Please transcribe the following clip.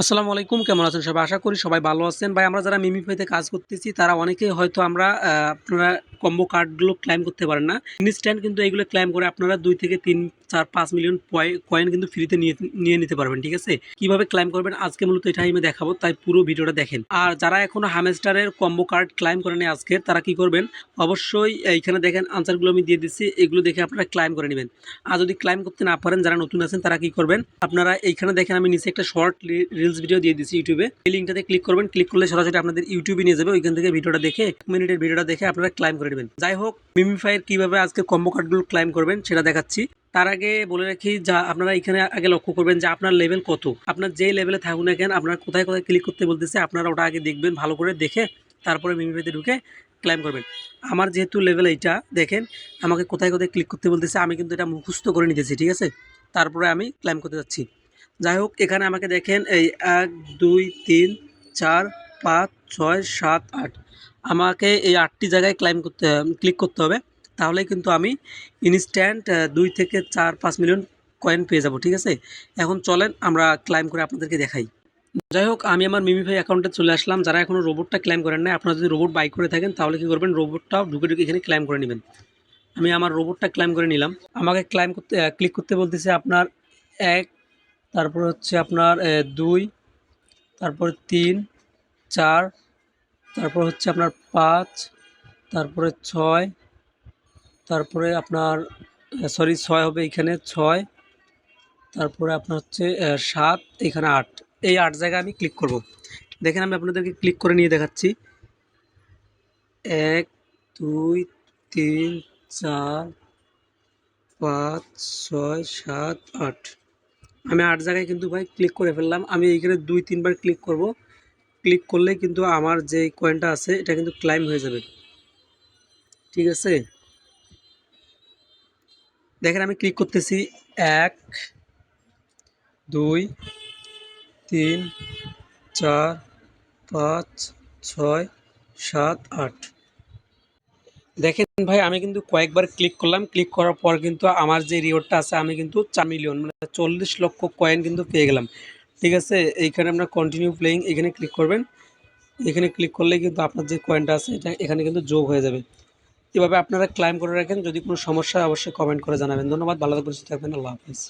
আসসালামু আলাইকুম, কেমন আছেন সবাই? আশা করি সবাই ভালো আছেন। ভাই, আমরা যারা মিমিফাইতে কাজ করতেছি, তারা অনেকেই হয়তো আমরা আপনারা কম্বো কার্ডগুলো ক্লাইম করতে পারেন না। ইনস্ট্যান্ট কিন্তু এগুলো ক্লাইম করে আপনারা দুই থেকে তিন, চার, পাঁচ মিলিয়ন কয়েন কিন্তু ফ্রিতে নিয়ে নিয়ে নিতে পারবেন, ঠিক আছে? কীভাবে ক্লাইম করবেন? আজকে মূলত এটাই আমি দেখাবো, তাই পুরো ভিডিওটা দেখেন। আর যারা এখনও হামেস্টারের কম্বো কার্ড ক্লাইম করেনি আজকে, তারা কি করবেন? অবশ্যই এইখানে দেখেন আনসারগুলো আমি দিয়ে দিচ্ছি, এগুলো দেখে আপনারা ক্লাইম করে নেবেন। আর যদি ক্লাইম করতে না পারেন, যারা নতুন আছেন, তারা কি করবেন? আপনারা এইখানে দেখেন আমি নিচে একটা শর্ট রিলস ভিডিও দিয়ে দিচ্ছি ইউটিউবে এই লিঙ্কটাতে ক্লিক করবেন ক্লিক করলে সরাসরি আপনাদের ইউটিউবে নিয়ে যাবে, ওইখান থেকে ভিডিওটা দেখে, এক মিনিটের ভিডিওটা দেখে আপনারা ক্লাইম করে নেবেন। যাই হোক মিমিফাইয়ের কীভাবে আজকে কম্বো কার্ডগুলো ক্লাইম করবেন সেটা দেখাচ্ছি। তার আগে বলে রাখি যা আপনারা এখানে আগে লক্ষ্য করবেন যে আপনার লেভেল কত। আপনার যে লেভেলে থাকুন না কেন, আপনার কোথায় কোথায় ক্লিক করতে বলতেছে, আপনারা ওটা আগে দেখবেন, ভালো করে দেখে তারপরে মিমিফাইতে ঢুকে ক্লাইম করবেন। আমার যেহেতু লেভেল এইটা, দেখেন, আমাকে কোথায় কোথায় ক্লিক করতে বলতেছে, আমি কিন্তু এটা মুখস্থ করে নিতেছি, ঠিক আছে? তারপরে আমি ক্লাইম করতে যাচ্ছি। যাই হোক, এখানে আমাকে দেখেন, এই এক, দুই, তিন, চার, পাঁচ, ছয়, সাত, আট। আমাকে এই আটটি জায়গায় ক্লাইম করতে ক্লিক করতে হবে। তাহলে কিন্তু আমি ইনস্ট্যান্ট দুই থেকে চার, পাঁচ মিলিয়ন কয়েন পেয়ে যাব, ঠিক আছে? এখন চলেন আমরা ক্লাইম করে আপনাদেরকে দেখাই। যাই হোক, আমি আমার মিমিফাই অ্যাকাউন্টে চলে আসলাম। যারা এখনও রোবটটা ক্লাইম করেন না আপনারা যদি রোবট বাই করে থাকেন, তাহলে কী করবেন? রোবটটাও ঢুকে ঢুকে এখানে ক্লাইম করে নেবেন। আমি আমার রোবটটা ক্লাইম করে নিলাম। আমাকে ক্লাইম করতে ক্লিক করতে বলতেছে আপনার এক, তারপর হচ্ছে আপনার দুই, তারপর তিন, চার তারপর হচ্ছে আপনার পাঁচ, তারপরে ছয়, তারপরে আপনার সরি ছয় হবে এখানে, ছয়, তারপরে আপনার হচ্ছে সাত, এখানে আট। এই আট জায়গায় আমি ক্লিক করব। দেখেন আমি আপনাদেরকে ক্লিক করে নিয়ে দেখাচ্ছি। এক, দুই, তিন, চার, পাঁচ, ছয়, সাত, আট। আমি আট জায়গায় কিন্তু ভাই ক্লিক করে ফেললাম। আমি এইখানে দুই, তিনবার ক্লিক করব। ক্লিক করলে কিন্তু আমার যে কয়েনটা আছে, এটা কিন্তু ক্লাইম হয়ে যাবে। ঠিক আছে? দেখেন আমি ক্লিক করতেছি এক, দুই, তিন, চার, পাঁচ, ছয়, সাত, আট। দেখেন ভাই, আমি কিন্তু কয়েকবার ক্লিক করলাম। ক্লিক করার পর কিন্তু আমার যে রিওয়ার্ডটা আছে, আমি কিন্তু চার মিলিয়ন মানে চল্লিশ লক্ষ কয়েন কিন্তু পেয়ে গেলাম। ঠিক আছে, এইখানে আপনার কন্টিনিউ প্লেয়িং এখানে ক্লিক করবেন। এখানে ক্লিক করলে কিন্তু আপনার যে কয়েনটা আছে, এটা এখানে কিন্তু যোগ হয়ে যাবে। এভাবে আপনারা ক্লাইম করে রাখেন, যদি কোনো সমস্যা অবশ্যই কমেন্ট করে জানাবেন। ধন্যবাদ, ভালো থাকবেন, সুস্থ থাকবেন, আল্লাহ হাফিজ।